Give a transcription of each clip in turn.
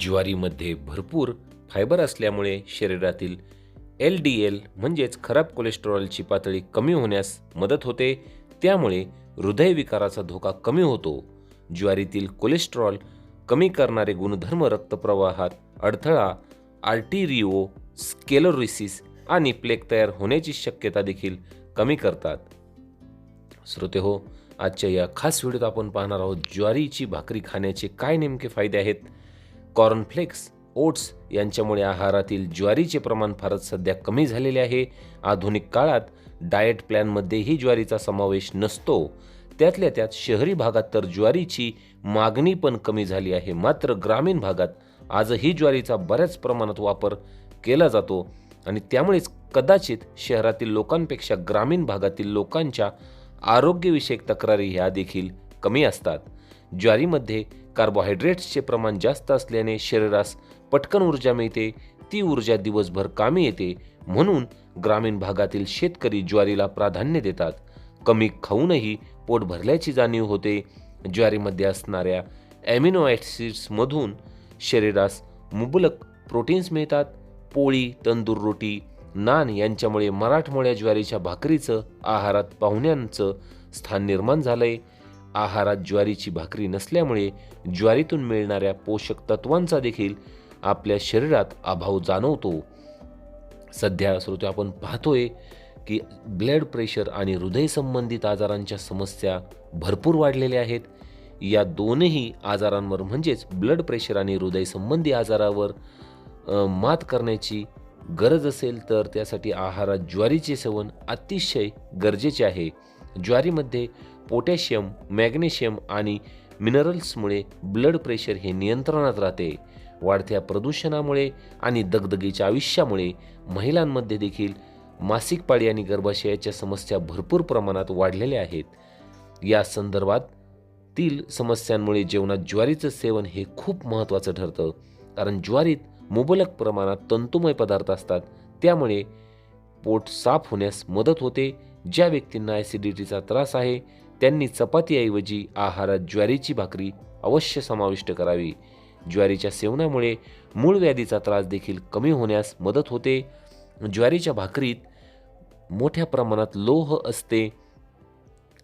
ज्वारीमध्ये भरपूर फायबर असल्यामुळे शरीरातील एल डी एल म्हणजेच खराब कोलेस्टेरॉलची पातळी कमी होण्यास मदत होते. त्यामुळे हृदयविकाराचा धोका कमी होतो. ज्वारीतील कोलेस्टेरॉल कमी करणारे गुणधर्म रक्तप्रवाहात अडथळा आर्टिरिओ स्केलोरिसिस आणि प्लेक तयार होण्याची शक्यता देखील कमी करतात. श्रोते हो आजच्या या खास व्हिडिओत आपण पाहणार आहोत ज्वारीची भाकरी खाण्याचे काय नेमके फायदे आहेत? कॉर्नफ्लेक्स ओट्स यांच्यामुळे आहारातील ज्वारीचे प्रमाण फारच सध्या कमी झालेले आहे. आधुनिक काळात डाएट प्लॅनमध्येही ज्वारीचा समावेश नसतो. त्यातल्या त्यात शहरी भागात तर ज्वारीची मागणी पण कमी झाली आहे. मात्र ग्रामीण भागात आजही ज्वारीचा बऱ्याच प्रमाणात वापर केला जातो आणि त्यामुळेच कदाचित शहरातील लोकांपेक्षा ग्रामीण भागातील लोकांच्या आरोग्यविषयक तक्रारी ह्या देखील कमी असतात. ज्वारीमध्ये कार्बोहायड्रेट्सचे प्रमाण जास्त असल्याने शरीरास पटकन ऊर्जा मिळते ती ऊर्जा दिवसभर कामी येते म्हणून ग्रामीण भागातील शेतकरी ज्वारीला प्राधान्य देतात. कमी खाऊनही पोट भरल्याची जाणीव होते. ज्वारीमध्ये असणाऱ्या ॲमिनो ॲसिड्समधून शरीरास मुबलक प्रोटीन्स मिळतात. पोळी तंदूर रोटी नान यांच्यामुळे मराठमोळ्या ज्वारीच्या भाकरीचं आहारात पाहुण्यांचं स्थान निर्माण झालंय. आहारात ज्वारीची भाकरी नसल्यामुळे ज्वारीतून मिळणाऱ्या पोषक तत्वांचा देखील आपल्या शरीरात अभाव जाणवतो. सध्या श्रोते आपण पाहतोय की ब्लड प्रेशर आणि हृदयसंबंधित आजारांच्या समस्या भरपूर वाढलेल्या आहेत. या दोनही आजारांवर म्हणजेच ब्लड प्रेशर आणि हृदयसंबंधी आजारावर मात करण्याची गरज असेल तर त्यासाठी आहारात ज्वारीचे सेवन अतिशय गरजेचे आहे. ज्वारीमध्ये पोटॅशियम मॅग्नेशियम आणि मिनरल्समुळे ब्लड प्रेशर हे नियंत्रणात राहते. वाढत्या प्रदूषणामुळे आणि दगदगीच्या आयुष्यामुळे महिलांमध्ये देखील मासिक पाळी आणि गर्भाशयाच्या समस्या भरपूर प्रमाणात वाढलेल्या आहेत. या संदर्भातील समस्यांमुळे जेवणात ज्वारीचं सेवन हे खूप महत्त्वाचं ठरतं. कारण ज्वारीत मुबलक प्रमाणात तंतुमय पदार्थ असतात. त्यामुळे पोट साफ होण्यास मदत होते. ज्या व्यक्तींना ॲसिडिटीचा त्रास आहे त्यांनी चपातीऐवजी आहारात ज्वारीची भाकरी अवश्य समाविष्ट करावी. ज्वारीच्या सेवनामुळे मूळ व्याधीचा त्रास देखील कमी होण्यास मदत होते. ज्वारीच्या भाकरीत मोठ्या प्रमाणात लोह असते.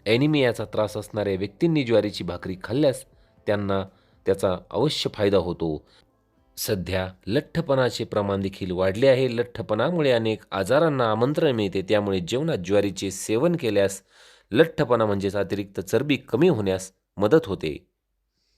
ॲनिमियाचा त्रास असणाऱ्या व्यक्तींनी ज्वारीची भाकरी खाल्ल्यास त्यांना त्याचा अवश्य फायदा होतो. सध्या लठ्ठपणाचे प्रमाण देखील वाढले आहे. लठ्ठपणामुळे अनेक आजारांना आमंत्रण मिळते. त्यामुळे जेवणात ज्वारीचे सेवन केल्यास लठ्ठपणा म्हणजेच अतिरिक्त चरबी कमी होण्यास मदत होते.